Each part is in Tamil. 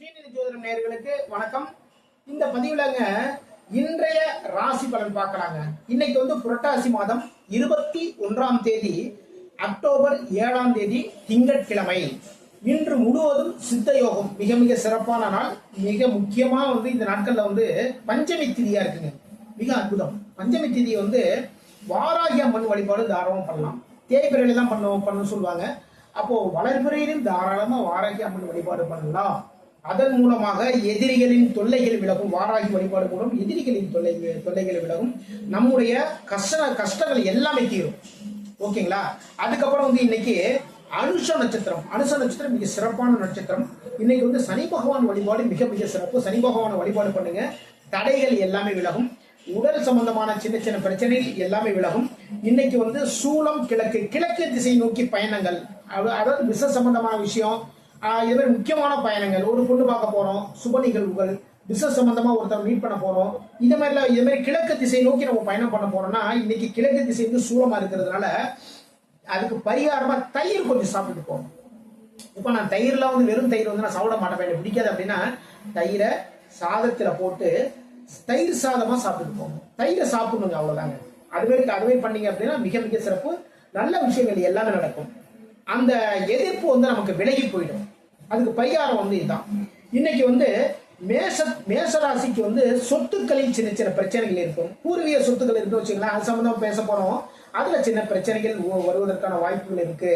ஸ்ரீநிதி ஜோதிடம் நேர்களுக்கு வணக்கம். இந்த பதிவுலங்க இன்றைய ராசி பலன் பார்க்கலாங்க. இன்னைக்கு வந்து புரட்டாசி மாதம் இருபத்தி ஒன்றாம் தேதி அக்டோபர் ஏழாம் தேதி திங்கட்கிழமை. இன்று முழுவதும் சித்த யோகம் மிக மிக சிறப்பான நாள். மிக முக்கியமா வந்து இந்த நாட்கள்ல வந்து பஞ்சமி திதியா இருக்குங்க. மிக அற்புதம். பஞ்சமி திதி வந்து வாராகி அம்மன் வழிபாடு தாராளமாக பண்ணலாம். தேய்பிரையில தான் பண்ண பண்ண சொல்லுவாங்க. அப்போ வளர்பிறையிலும் தாராளமா வாராகி அம்மன் வழிபாடு பண்ணலாம். அதன் மூலமாக எதிரிகளின் தொல்லைகள் விலகும் வாராகி வழிபாடு மூலம் எதிரிகளின் தொல்லை தொல்லைகள் விலகும். நம்முடைய கஷ்ட கஷ்டங்கள் எல்லாமே தீரும். ஓகேங்களா? அதுக்கப்புறம் வந்து இன்னைக்கு அனுஷ நட்சத்திரம். அனுஷ நட்சத்திரம் மிக சிறப்பான நட்சத்திரம். இன்னைக்கு வந்து சனி பகவான் வழிபாடு மிக மிக சிறப்பு. சனி பகவானை வழிபாடு பண்ணுங்க. தடைகள் எல்லாமே விலகும். உடல் சம்பந்தமான சின்ன சின்ன பிரச்சனைகள் எல்லாமே விலகும். இன்னைக்கு வந்து சூளம் கிழக்கு கிழக்கு திசை நோக்கி பயணங்கள். அதாவது விச சம்பந்தமான விஷயம் இது மாதிரி முக்கியமான பயணங்கள். ஒரு பொண்ணு பார்க்க போகிறோம் சுப நிகழ்வுகள் பிசினஸ் சம்பந்தமா ஒருத்தர் மீட் பண்ண போறோம். இது மாதிரிலாம் இது மாதிரி கிழக்கு திசை நோக்கி நம்ம பயணம் பண்ண போறோம்னா இன்னைக்கு கிழக்கு திசை வந்து சூலமா இருக்கிறதுனால அதுக்கு பரிகாரமா தயிர் கொஞ்சம் சாப்பிட்டு போகணும். இப்போ நான் தயிர்லாம் வந்து வெறும் தயிர் வந்து நான் சாப்பிட மாட்டேன். எனக்கு பிடிக்காது அப்படின்னா தயிரை சாதத்தில் போட்டு தயிர் சாதமாக சாப்பிட்டு போகணும். தயிரை சாப்பிடணுங்க அவ்வளோதாங்க அதுவே அதுவே பண்ணீங்க அப்படின்னா மிக மிக சிறப்பு. நல்ல விஷயங்கள் எல்லாமே நடக்கும். அந்த எதிர்ப்பு வந்து நமக்கு விலகி போயிடும். அதுக்கு பரிகாரம் வந்து இதுதான். இன்னைக்கு வந்து மேச மேசராசிக்கு வந்து சொத்துக்களில் சின்ன சின்ன பிரச்சனைகள் இருக்கும். பூர்வீக சொத்துக்கள் இருக்கு வச்சுக்கலாம் அது சம்பந்தமா பேச போறோம். அதுல சின்ன பிரச்சனைகள் வருவதற்கான வாய்ப்புகள் இருக்கு.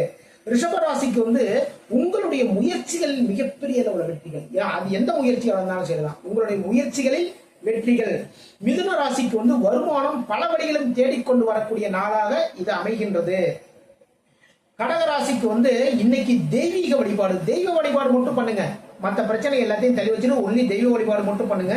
ரிஷபராசிக்கு வந்து உங்களுடைய முயற்சிகள் மிகப்பெரிய அளவுல வெற்றிகள். அது எந்த முயற்சியாக இருந்தாலும் சரிதான். உங்களுடைய முயற்சிகளில் வெற்றிகள். மிதுன ராசிக்கு வந்து வருமானம் பல வழிகளும் தேடிக்கொண்டு வரக்கூடிய நாளாக இது அமைகின்றது. கடகராசிக்கு வந்து இன்னைக்கு தெய்வீக வழிபாடு. தெய்வ வழிபாடு மட்டும் பண்ணுங்க. மற்ற பிரச்சனை எல்லாத்தையும் தள்ளி வச்சுட்டு ஒன்லி தெய்வ வழிபாடு மட்டும் பண்ணுங்க.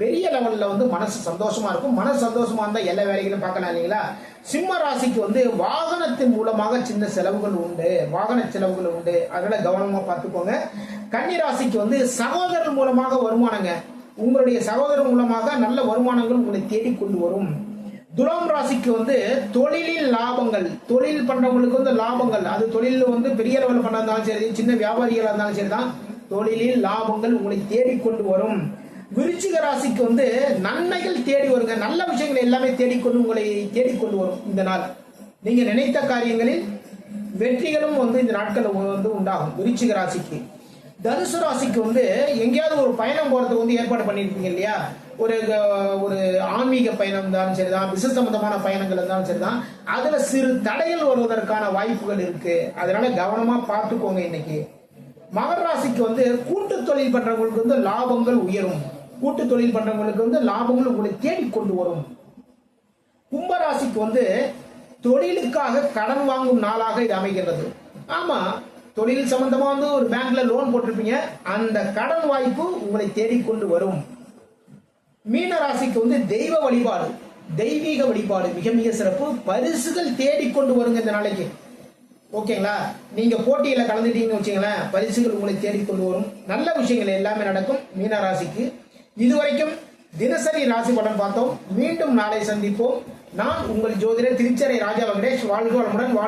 பெரிய லெவலில் வந்து மனசு சந்தோஷமா இருக்கும். மனசு சந்தோஷமா இருந்தால் எல்லா வேலைகளும் பார்க்கலாம் இல்லைங்களா? சிம்ம ராசிக்கு வந்து வாகனத்தின் மூலமாக சின்ன செலவுகள் உண்டு. வாகன செலவுகள் உண்டு. அதனால கவனமாக பார்த்துக்கோங்க. கன்னி ராசிக்கு வந்து சகோதரர் மூலமாக வருமானங்க. உங்களுடைய சகோதரர் மூலமாக நல்ல வருமானங்கள் உங்களை தேடிக்கொண்டு வரும். துலாம் ராசிக்கு வந்து தொழிலில் லாபங்கள். தொழில் பண்றவங்களுக்கு வந்து லாபங்கள். அது தொழில் வந்து பெரிய லெவல் பண்ணாலும் சரி சின்ன வியாபாரிகளாக இருந்தாலும் சரிதான் தொழிலில் லாபங்கள் உங்களை தேடிக்கொண்டு வரும். விருச்சிக ராசிக்கு வந்து நன்மைகள் தேடி வருங்க. நல்ல விஷயங்கள் எல்லாமே தேடிக்கொண்டு உங்களை தேடிக்கொண்டு வரும் இந்த நாள். நீங்க நினைத்த காரியங்களில் வெற்றிகளும் வந்து இந்த நாட்கள் வந்து உண்டாகும். விருச்சிக ராசிக்கு. தனுசு ராசிக்கு வந்து எங்கேயாவது ஒரு பயணம் போறதுக்கு வந்து ஏற்பாடு பண்ணியிருப்பீங்க இல்லையா? ஒரு ஒரு ஆன்மீக பயணம் இருந்தாலும் சரிதான் பிசினஸ் சம்பந்தமான பயணங்கள் இருந்தாலும் சரிதான். அதுல சிறு தடைகள் வருவதற்கான வாய்ப்புகள் இருக்கு. அதனால கவனமா பார்த்துக்கோங்க இன்னைக்கு. மகர ராசிக்கு வந்து கூட்டு தொழில் பண்றவங்களுக்கு வந்து லாபங்கள் உயரும். கூட்டு தொழில் பண்றவங்களுக்கு வந்து லாபங்கள் உங்களை தேடி கொண்டு வரும். கும்பராசிக்கு வந்து தொழிலுக்காக கடன் வாங்கும் நாளாக இது அமைகிறது ஆமா தொழில் சம்பந்தமா வந்து ஒரு பேங்க்ல லோன் போட்டிருப்பீங்க. அந்த கடன் வாய்ப்பு உங்களை தேடிக்கொண்டு வரும். மீன ராசிக்கு வந்து தெய்வ வழிபாடு தெய்வீக வழிபாடு மிக மிக சிறப்பு. பரிசுகள் தேடிக்கொண்டு வருங்க இந்த நாளைக்கு. ஓகேங்களா? நீங்க போட்டியில கலந்துட்டீங்கன்னு வச்சுங்களேன் பரிசுகள் உங்களை தேடிக்கொண்டு வரும். நல்ல விஷயங்கள் எல்லாமே நடக்கும் மீன ராசிக்கு. இதுவரைக்கும் தினசரி ராசி படம் பார்த்தோம். மீண்டும் நாளை சந்திப்போம். நான் உங்கள் ஜோதிடர் திருச்சரை ராஜா வெங்கடேஷ். வாழ்க வளமுடன் வாழ்